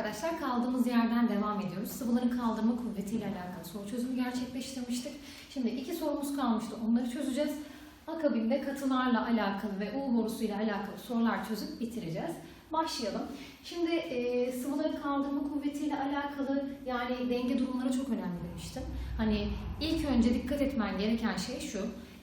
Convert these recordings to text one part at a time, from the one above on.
arkadaşlar kaldığımız yerden devam ediyoruz. Sıvıların kaldırma kuvvetiyle alakalı soru çözümü gerçekleştirmiştik. Şimdi iki sorumuz kalmıştı. Onları çözeceğiz. Akabinde katılarla alakalı ve U borusuyla alakalı sorular çözüp bitireceğiz. Başlayalım. Şimdi e, sıvıların kaldırma kuvvetiyle alakalı yani denge durumları çok önemli demiştim. Hani ilk önce dikkat etmen gereken şey şu.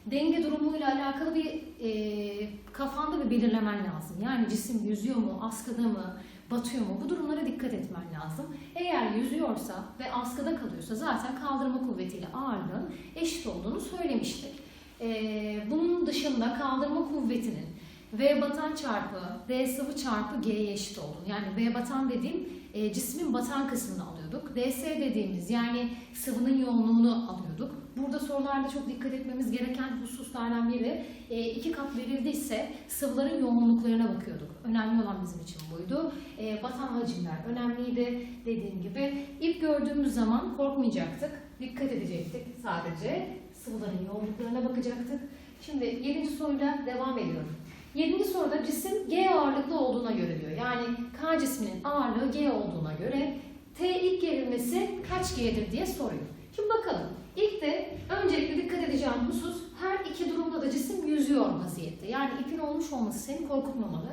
Denge durumuyla alakalı bir e, kafanda bir belirlemen lazım. Yani cisim yüzüyor mu, askıda mı, batıyor mu? Bu durumlara dikkat etmen lazım. Eğer yüzüyorsa ve askıda kalıyorsa zaten kaldırma kuvvetiyle ağırlığın eşit olduğunu söylemiştik. E, bunun dışında kaldırma kuvvetinin V batan çarpı D sıvı çarpı G'ye eşit olduğunu. Yani V batan dediğim e, cismin batan kısmını alıyorduk. DS dediğimiz yani sıvının yoğunluğunu alıyorduk. Burada sorularda çok dikkat etmemiz gereken hususlardan biri e, iki kat verildiyse sıvıların yoğunluklarına bakıyorduk. Önemli olan bizim için buydu. E, batan hacimler önemliydi dediğim gibi. İp gördüğümüz zaman korkmayacaktık. Dikkat edecektik sadece. Sıvıların yoğunluklarına bakacaktık. Şimdi 7. soruyla devam ediyorum. 7. soruda cisim G ağırlıklı olduğuna göre diyor. Yani K cisminin ağırlığı G olduğuna göre T ilk gerilmesi kaç G'dir diye soruyor. Şimdi bakalım. İlk de öncelikle dikkat edeceğim husus her iki durumda da cisim yüzüyor vaziyette. Yani ipin olmuş olması seni korkutmamalı.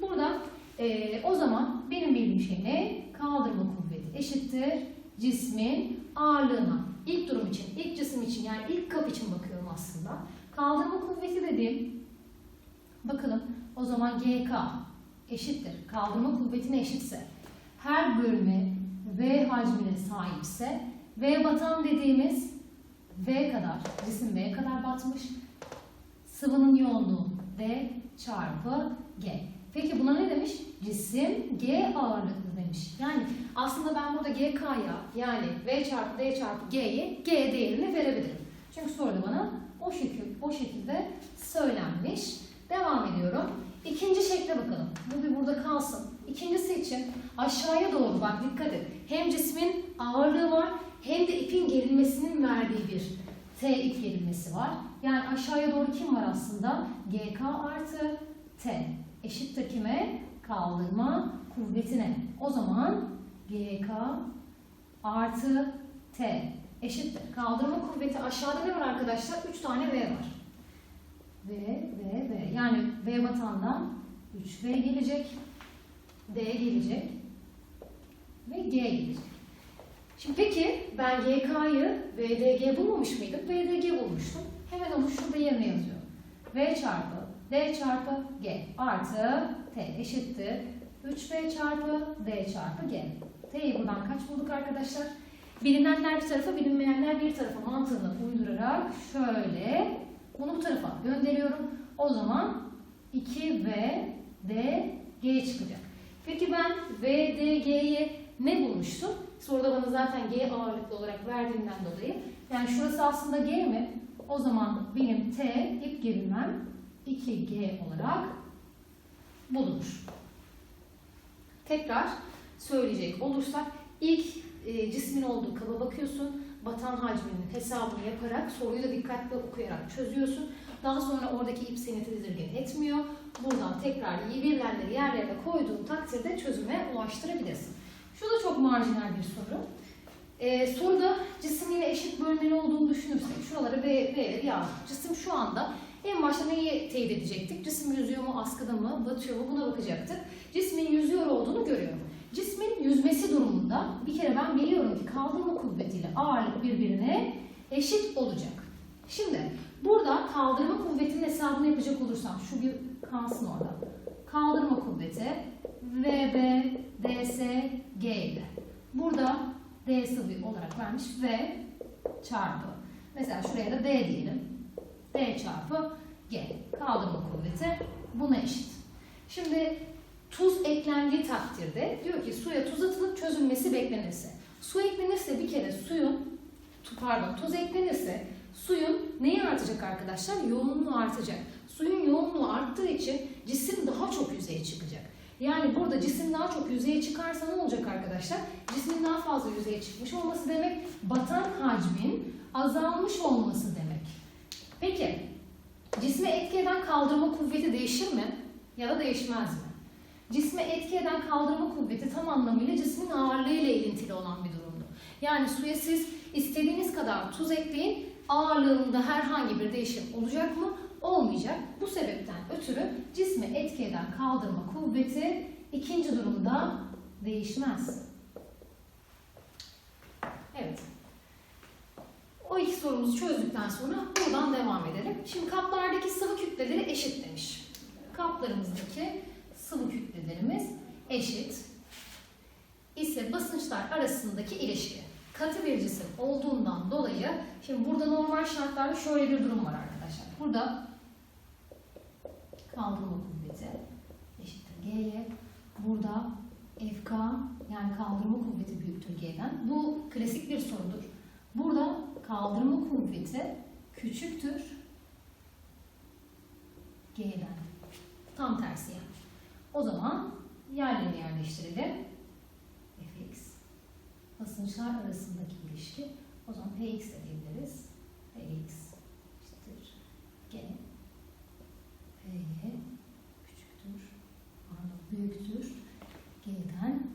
Burada eee, o zaman benim bildiğim şey ne? Kaldırma kuvveti eşittir cismin ağırlığına. İlk durum için, ilk cisim için yani ilk kap için bakıyorum aslında. Kaldırma kuvveti dediğim Bakalım o zaman GK eşittir. Kaldırma kuvvetine eşitse her bölme V hacmine sahipse V batan dediğimiz V kadar, cisim V kadar batmış. Sıvının yoğunluğu D çarpı G. Peki buna ne demiş? Cisim G ağırlıklı demiş. Yani aslında ben burada GK'ya yani V çarpı D çarpı G'yi G değerini verebilirim. Çünkü soruda bana o şekilde, o şekilde söylenmiş. Devam ediyorum. İkinci şekle bakalım. Bu bir burada kalsın. İkincisi için aşağıya doğru bak dikkat et. Hem cismin ağırlığı var hem de ipin gerilmesinin verdiği bir T ip gerilmesi var. Yani aşağıya doğru kim var aslında? GK artı T eşittir kime? Kaldırma kuvvetine. O zaman GK artı T eşittir. Kaldırma kuvveti aşağıda ne var arkadaşlar? 3 tane V var. V, V, V. Yani V vatandan 3V gelecek, D gelecek ve G gelecek. Şimdi peki ben GK'yı VDG bulmamış mıydım? VDG bulmuştum. Hemen onu şurada yerine yazıyorum. V çarpı D çarpı G artı T eşittir. 3V çarpı D çarpı G. T'yi buradan kaç bulduk arkadaşlar? Bilinenler bir tarafa, bilinmeyenler bir tarafa mantığını uydurarak şöyle bunu bu tarafa gönderiyorum. O zaman 2V D G çıkacak. Peki ben V D G'yi ne bulmuştum? Soruda bana zaten G ağırlıklı olarak verdiğinden dolayı. Yani şurası aslında G mi? O zaman benim T ip gerilmem 2G olarak bulunur. Tekrar söyleyecek olursak ilk e, cismin olduğu kaba bakıyorsun. Batan hacminin hesabını yaparak soruyu da dikkatli okuyarak çözüyorsun. Daha sonra oradaki ip seni tedirgin etmiyor. Buradan tekrar verilenleri yerlerine koyduğun takdirde çözüme ulaştırabilirsin. Şu da çok marjinal bir soru. Ee, soruda cisim yine eşit bölmeli olduğunu düşünürsek, şuraları B, B'leri yazdım. Cisim şu anda en başta neyi teyit edecektik? Cisim yüzüyor mu, askıda mı, batıyor mu buna bakacaktık. Cismin yüzüyor olduğunu görüyorum. Cismin yüzmesi durumunda bir kere ben biliyorum ki kaldırma kuvvetiyle ağırlık birbirine eşit olacak. Şimdi burada kaldırma kuvvetinin hesabını yapacak olursam şu bir kalsın orada. Kaldırma kuvveti VB DS G ile. Burada D sıvı olarak vermiş V çarpı. Mesela şuraya da D diyelim. D çarpı G. Kaldırma kuvveti buna eşit. Şimdi tuz eklendiği takdirde diyor ki suya tuz atılıp çözülmesi beklenirse. Su eklenirse bir kere suyun, pardon tuz eklenirse suyun neyi artacak arkadaşlar? Yoğunluğu artacak. Suyun yoğunluğu arttığı için cisim daha çok yüzeye çıkacak. Yani burada cisim daha çok yüzeye çıkarsa ne olacak arkadaşlar? Cismin daha fazla yüzeye çıkmış olması demek, batan hacmin azalmış olması demek. Peki, cisme etki eden kaldırma kuvveti değişir mi? Ya da değişmez mi? cisme etki eden kaldırma kuvveti tam anlamıyla cismin ağırlığı ile ilintili olan bir durumdu. Yani suya siz istediğiniz kadar tuz ekleyin, ağırlığında herhangi bir değişim olacak mı? Olmayacak. Bu sebepten ötürü cisme etki eden kaldırma kuvveti ikinci durumda değişmez. Evet. O iki sorumuzu çözdükten sonra buradan devam edelim. Şimdi kaplardaki sıvı kütleleri eşit demiş. Kaplarımızdaki sıvı kütlelerimiz eşit ise basınçlar arasındaki ilişki katı bir cisim olduğundan dolayı şimdi burada normal şartlarda şöyle bir durum var arkadaşlar. Burada kaldırma kuvveti eşittir G'ye. Burada FK yani kaldırma kuvveti büyüktür G'den. Bu klasik bir sorudur. Burada kaldırma kuvveti küçüktür G'den. Tam tersi yani. O zaman yerlerini yerleştirelim. Fx basınçlar arasındaki ilişki. O zaman Px de diyebiliriz. Px eşittir G. Py küçüktür. Pardon büyüktür. G'den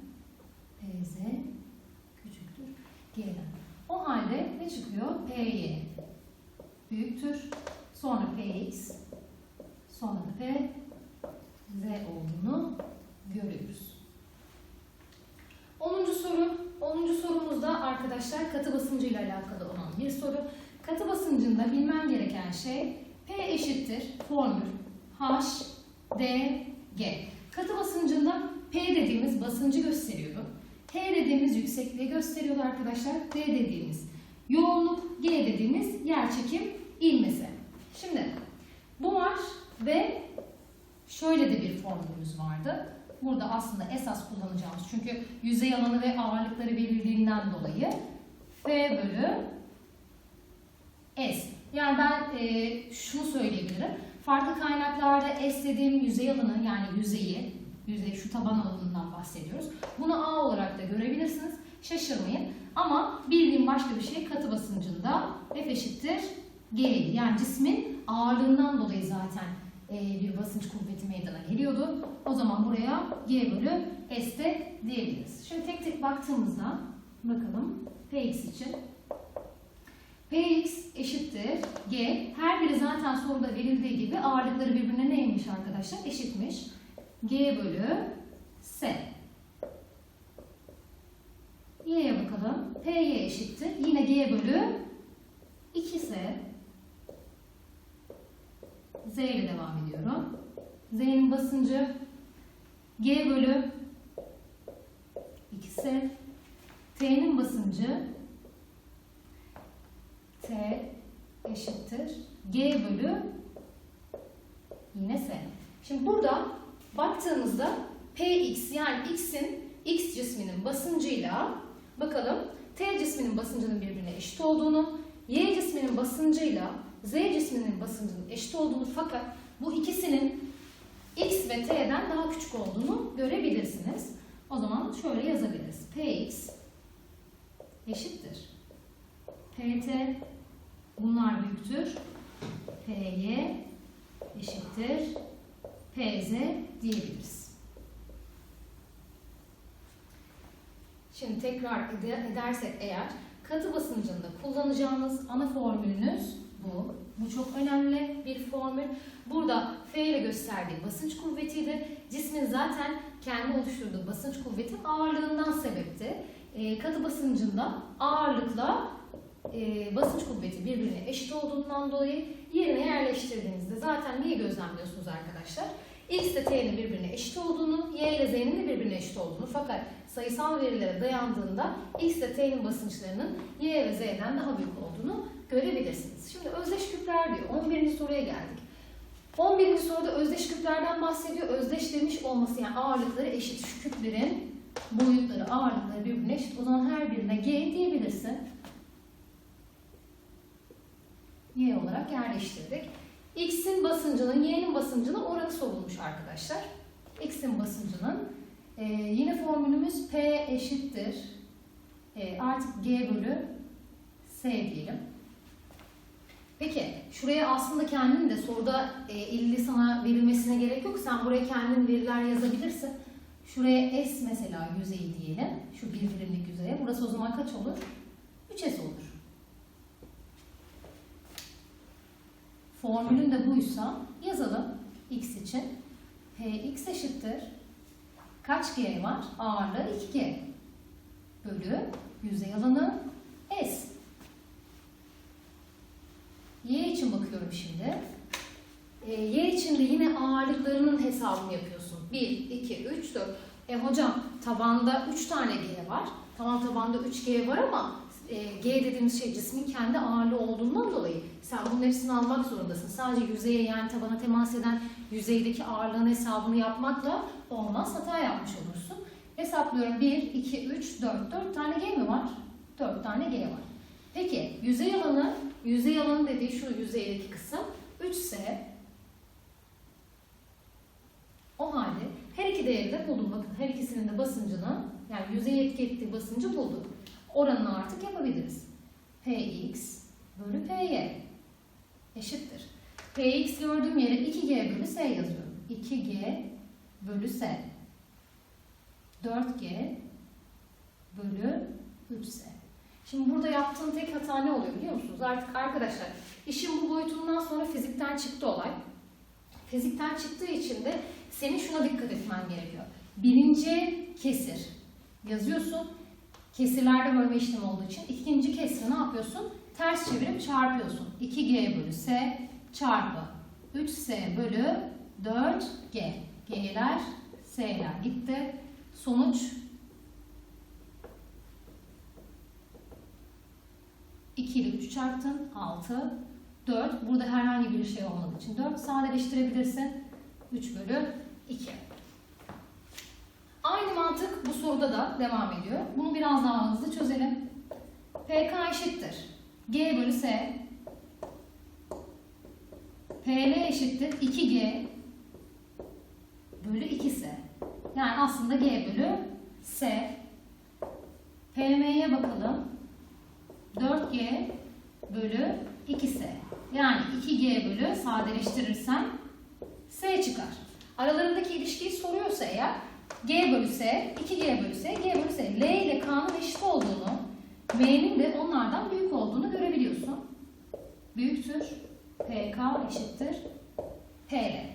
Pz küçüktür. G'den. O halde ne çıkıyor? Py büyüktür. Sonra Px sonra P Z olduğunu görüyoruz. 10. soru. 10. sorumuzda arkadaşlar katı basıncı ile alakalı olan bir soru. Katı basıncında bilmen gereken şey P eşittir formül H D G. Katı basıncında P dediğimiz basıncı gösteriyordu. H dediğimiz yüksekliği gösteriyordu arkadaşlar. D dediğimiz yoğunluk, G dediğimiz yerçekim ilmesi. Şimdi bu var ve şöyle de bir formülümüz vardı. Burada aslında esas kullanacağımız çünkü yüzey alanı ve ağırlıkları verildiğinden dolayı F bölü S. Yani ben e, şunu söyleyebilirim. Farklı kaynaklarda S dediğim yüzey alanı yani yüzeyi, yüzey şu taban alanından bahsediyoruz. Bunu A olarak da görebilirsiniz. Şaşırmayın. Ama bildiğim başka bir şey katı basıncında F eşittir G. Yani cismin ağırlığından dolayı zaten e, bir basınç kuvveti meydana geliyordu. O zaman buraya G bölü S de diyebiliriz. Şimdi tek tek baktığımızda bakalım Px için. Px eşittir G. Her biri zaten soruda verildiği gibi ağırlıkları birbirine neymiş arkadaşlar? Eşitmiş. G bölü S. Y'ye bakalım. Py eşittir. Yine G bölü 2S. Z ile devam ediyorum. Z'nin basıncı G bölü 2S. T'nin basıncı T eşittir. G bölü yine S. Şimdi burada baktığımızda Px yani X'in X cisminin basıncıyla bakalım T cisminin basıncının birbirine eşit olduğunu, Y cisminin basıncıyla Z cisminin basıncının eşit olduğunu fakat bu ikisinin X ve T'den daha küçük olduğunu görebilirsiniz. O zaman şöyle yazabiliriz. Px eşittir. Pt bunlar büyüktür. Py eşittir. Pz diyebiliriz. Şimdi tekrar edersek eğer katı basıncında kullanacağınız ana formülünüz bu. Bu çok önemli bir formül. Burada F ile gösterdiği basınç kuvvetiydi. Cismin zaten kendi oluşturduğu basınç kuvveti ağırlığından sebepti. E, katı basıncında ağırlıkla e, basınç kuvveti birbirine eşit olduğundan dolayı yerine yerleştirdiğinizde zaten neyi gözlemliyorsunuz arkadaşlar? X ile T'nin birbirine eşit olduğunu, Y ile Z'nin de birbirine eşit olduğunu fakat sayısal verilere dayandığında X ile T'nin basınçlarının Y ve Z'den daha büyük olduğunu görebilirsiniz. Şimdi özdeş küpler diyor. 11. soruya geldik. 11. soruda özdeş küplerden bahsediyor. Özdeş demiş olması yani ağırlıkları eşit. Şu küplerin boyutları, ağırlıkları birbirine eşit. O zaman her birine G diyebilirsin. Y olarak yerleştirdik. X'in basıncının Y'nin basıncının oranı sorulmuş arkadaşlar. X'in basıncının e, yine formülümüz P eşittir. E, artık G bölü S diyelim. Peki şuraya aslında kendin de soruda e, illi sana verilmesine gerek yok. Sen buraya kendin veriler yazabilirsin. Şuraya S mesela yüzeyi diyelim. Şu bir yüzeye. Burası o zaman kaç olur? 3S olur. Formülün de buysa yazalım x için. Px eşittir. Kaç g var? Ağırlığı 2g. Bölü yüzey alanı s. Y için bakıyorum şimdi. E, y için de yine ağırlıklarının hesabını yapıyorsun. 1, 2, 3, 4. E hocam tabanda 3 tane G var. Tamam tabanda 3G var ama e, G dediğimiz şey cismin kendi ağırlığı olduğundan dolayı sen bunun hepsini almak zorundasın. Sadece yüzeye yani tabana temas eden yüzeydeki ağırlığın hesabını yapmakla olmaz. Hata yapmış olursun. Hesaplıyorum 1, 2, 3, 4. 4 tane G mi var? 4 tane G var. Peki yüzey alanı, yüzey alanı dediği şu yüzeydeki kısım 3 ise o halde her iki değeri de buldum. Bakın her ikisinin de basıncını yani yüzeye etki ettiği basıncı bulduk. Oranını artık yapabiliriz. Px bölü Py eşittir. Px gördüğüm yere 2G bölü S yazıyorum. 2G bölü S. 4G bölü 3S. Şimdi burada yaptığın tek hata ne oluyor biliyor musunuz? Artık arkadaşlar işin bu boyutundan sonra fizikten çıktı olay. Fizikten çıktığı için de senin şuna dikkat etmen gerekiyor. Birinci kesir yazıyorsun. Kesirlerde bölme işlemi olduğu için ikinci kesri ne yapıyorsun? Ters çevirip çarpıyorsun. 2G bölü S çarpı 3S bölü 4G. G'ler S'ler gitti. Sonuç 2 ile 3 çarptın 6 4 burada herhangi bir şey olmadığı için 4 sadeleştirebilirsin. 3 bölü 2 aynı mantık bu soruda da devam ediyor. Bunu biraz daha hızlı çözelim. PK eşittir. G bölü S. PL eşittir. 2G bölü 2S yani aslında G bölü S. PM'ye bakalım 4G bölü 2S. Yani 2G bölü sadeleştirirsem S çıkar. Aralarındaki ilişkiyi soruyorsa eğer G bölü S, 2G bölü S, G bölü S. L ile K'nın eşit olduğunu, M'nin de onlardan büyük olduğunu görebiliyorsun. Büyüktür. PK eşittir. PL.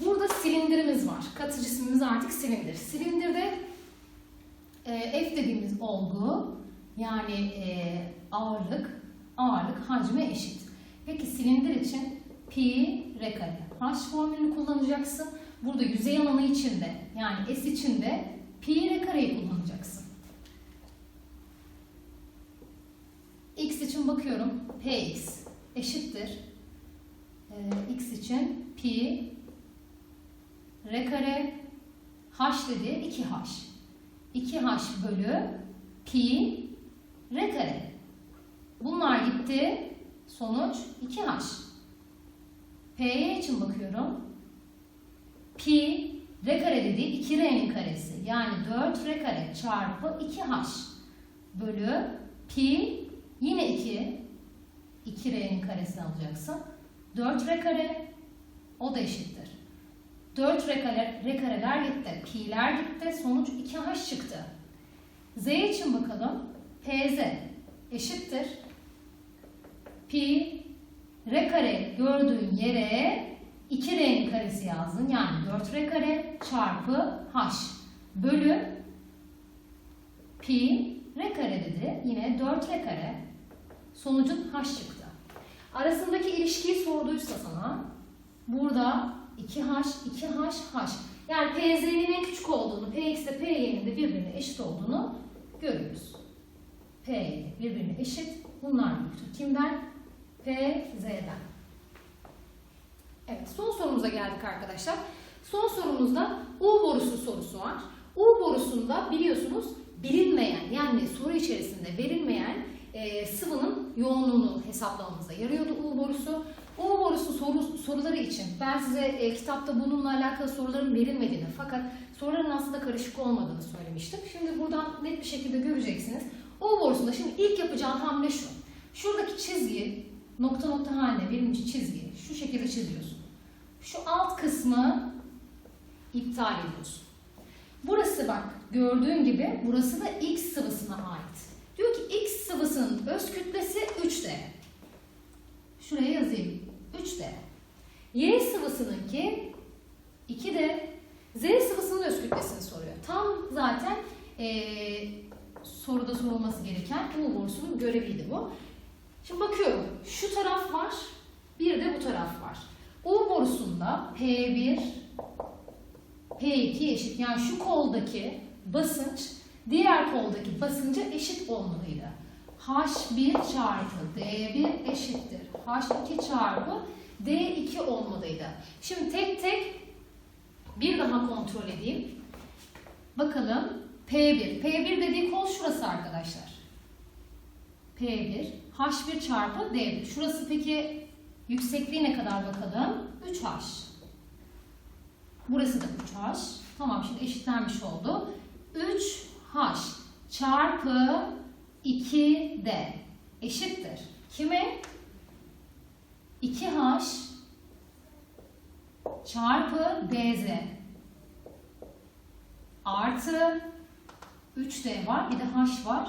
Burada silindirimiz var. Katı cismimiz artık silindir. Silindirde e, F dediğimiz olgu yani e, ağırlık, ağırlık hacme eşit. Peki silindir için pi r kare. H formülünü kullanacaksın. Burada yüzey alanı içinde yani S içinde pi r kareyi kullanacaksın. X için bakıyorum. Px eşittir. E, X için pi r kare h dedi 2h. 2h bölü pi r kare. Bunlar gitti. Sonuç 2h. P'ye için bakıyorum. Pi r kare dediği 2r'nin karesi. Yani 4r kare çarpı 2h bölü pi yine 2 2r'nin karesini alacaksın. 4r kare o da eşittir. 4 r, kare, r kareler gitti. Pi'ler gitti. Sonuç 2h çıktı. Z için bakalım. PZ eşittir. Pi r kare gördüğün yere 2r'nin karesi yazdın. Yani 4r kare çarpı h bölü pi r kare dedi. Yine 4r kare. Sonucun h çıktı. Arasındaki ilişkiyi sorduysa sana burada 2h, 2h, h. Yani PZ'nin en küçük olduğunu, Px ile Py'nin de birbirine eşit olduğunu görüyoruz. P birbirine eşit. Bunlar büyüktür. Kimden? P, Z'den. Evet, son sorumuza geldik arkadaşlar. Son sorumuzda U borusu sorusu var. U borusunda biliyorsunuz bilinmeyen yani soru içerisinde verilmeyen e, sıvının yoğunluğunu hesaplamamıza yarıyordu U borusu. U borusu soru, soruları için ben size e, kitapta bununla alakalı soruların verilmediğini fakat soruların aslında karışık olmadığını söylemiştim. Şimdi buradan net bir şekilde göreceksiniz. U borusunda şimdi ilk yapacağın hamle şu. Şuradaki çizgi nokta nokta haline verilmiş çizgi şu şekilde çiziyorsun. Şu alt kısmı iptal ediyorsun. Burası bak gördüğün gibi burası da X sıvısına ait. Diyor ki X sıvısının öz kütlesi 3D. Şuraya yazayım. 3D. Y sıvısınınki 2D. Z sıvısının öz kütlesini soruyor. Tam zaten eee, soruda sorulması gereken U borusunun göreviydi bu. Şimdi bakıyorum. Şu taraf var. Bir de bu taraf var. U borusunda P1 P2 eşit. Yani şu koldaki basınç diğer koldaki basınca eşit olmalıydı. H1 çarpı D1 eşittir. H2 çarpı D2 olmalıydı. Şimdi tek tek bir daha kontrol edeyim. Bakalım P1. P1 dediği kol şurası arkadaşlar. P1 H1 çarpı D1. Şurası peki yüksekliği ne kadar bakalım? 3H. Burası da 3H. Tamam şimdi eşitlenmiş oldu. 3H çarpı 2D eşittir. Kime? 2H çarpı DZ artı 3D var bir de H var.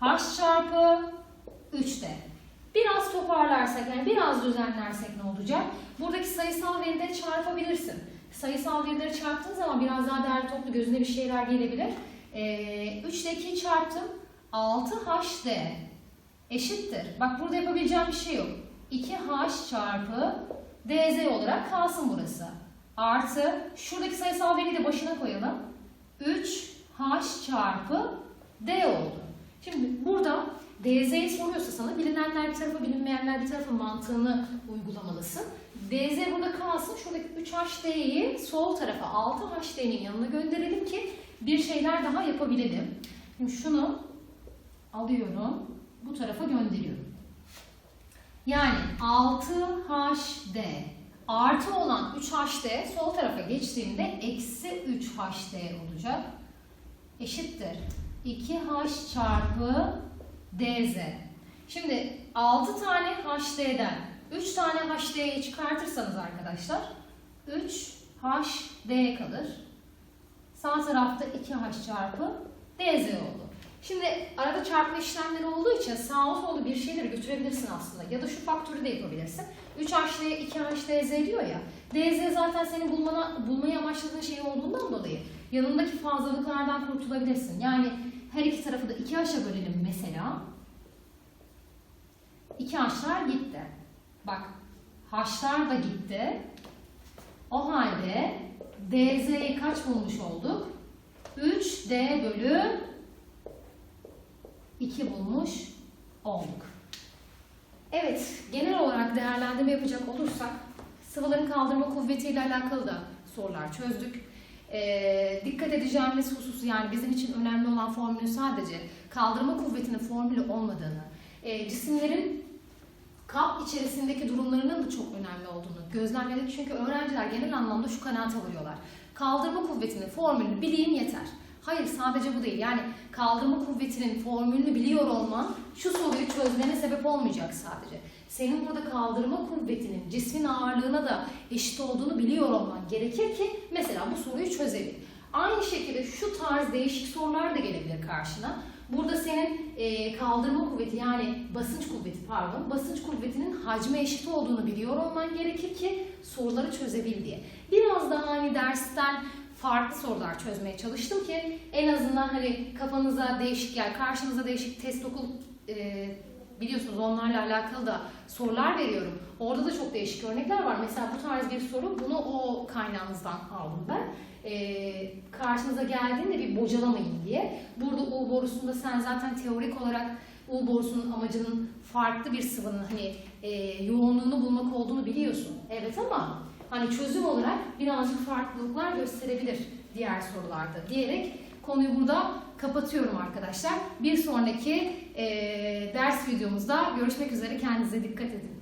H çarpı 3D. Biraz toparlarsak yani biraz düzenlersek ne olacak? Buradaki sayısal veride çarpabilirsin. Sayısal verileri çarptığın zaman biraz daha değerli toplu gözüne bir şeyler gelebilir. Ee, 3 ile 2'yi çarptım. 6HD eşittir. Bak burada yapabileceğim bir şey yok. 2H çarpı DZ olarak kalsın burası. Artı şuradaki sayısal veriyi de başına koyalım. 3H çarpı D oldu. Şimdi burada DZ'yi soruyorsa sana bilinenler bir tarafa bilinmeyenler bir tarafa mantığını uygulamalısın. DZ burada kalsın. Şuradaki 3HD'yi sol tarafa 6HD'nin yanına gönderelim ki bir şeyler daha yapabilelim. Şimdi şunu alıyorum. Bu tarafa gönderiyorum. Yani 6HD artı olan 3HD sol tarafa geçtiğinde eksi 3HD olacak. Eşittir. 2H çarpı DZ. Şimdi 6 tane HD'den 3 tane HD'yi çıkartırsanız arkadaşlar 3 HD kalır. Sağ tarafta 2H çarpı DZ oldu. Şimdi arada çarpma işlemleri olduğu için sağa sola bir şeyleri götürebilirsin aslında. Ya da şu faktörü de yapabilirsin. 3HD, 2HD, DZ diyor ya. DZ zaten senin bulmana, bulmayı amaçladığın şey olduğundan dolayı yanındaki fazlalıklardan kurtulabilirsin. Yani her iki tarafı da 2H'a bölelim mesela. 2H'lar gitti. Bak H'lar da gitti. O halde DZ'yi kaç bulmuş olduk? 3D bölü 2 bulmuş olduk. Evet, genel olarak değerlendirme yapacak olursak sıvıların kaldırma kuvvetiyle alakalı da sorular çözdük. Ee, dikkat edeceğimiz hususu yani bizim için önemli olan formülün sadece kaldırma kuvvetinin formülü olmadığını, e, cisimlerin kap içerisindeki durumlarının da çok önemli olduğunu gözlemledik. Çünkü öğrenciler genel anlamda şu kanaate varıyorlar. Kaldırma kuvvetinin formülünü bileyim yeter. Hayır sadece bu değil. Yani kaldırma kuvvetinin formülünü biliyor olman şu soruyu çözmene sebep olmayacak sadece. Senin burada kaldırma kuvvetinin cismin ağırlığına da eşit olduğunu biliyor olman gerekir ki mesela bu soruyu çözebil. Aynı şekilde şu tarz değişik sorular da gelebilir karşına. Burada senin e, kaldırma kuvveti yani basınç kuvveti pardon basınç kuvvetinin hacme eşit olduğunu biliyor olman gerekir ki soruları çözebil diye. Biraz daha hani dersten farklı sorular çözmeye çalıştım ki en azından hani kafanıza değişik yer, karşınıza değişik test okul e, biliyorsunuz onlarla alakalı da sorular veriyorum. Orada da çok değişik örnekler var. Mesela bu tarz bir soru bunu o kaynağınızdan aldım ben. E, karşınıza geldiğinde bir bocalamayın diye. Burada U borusunda sen zaten teorik olarak U borusunun amacının farklı bir sıvının hani e, yoğunluğunu bulmak olduğunu biliyorsun. Evet ama hani çözüm olarak birazcık farklılıklar gösterebilir diğer sorularda diyerek konuyu burada kapatıyorum arkadaşlar. Bir sonraki e, ders videomuzda görüşmek üzere. Kendinize dikkat edin.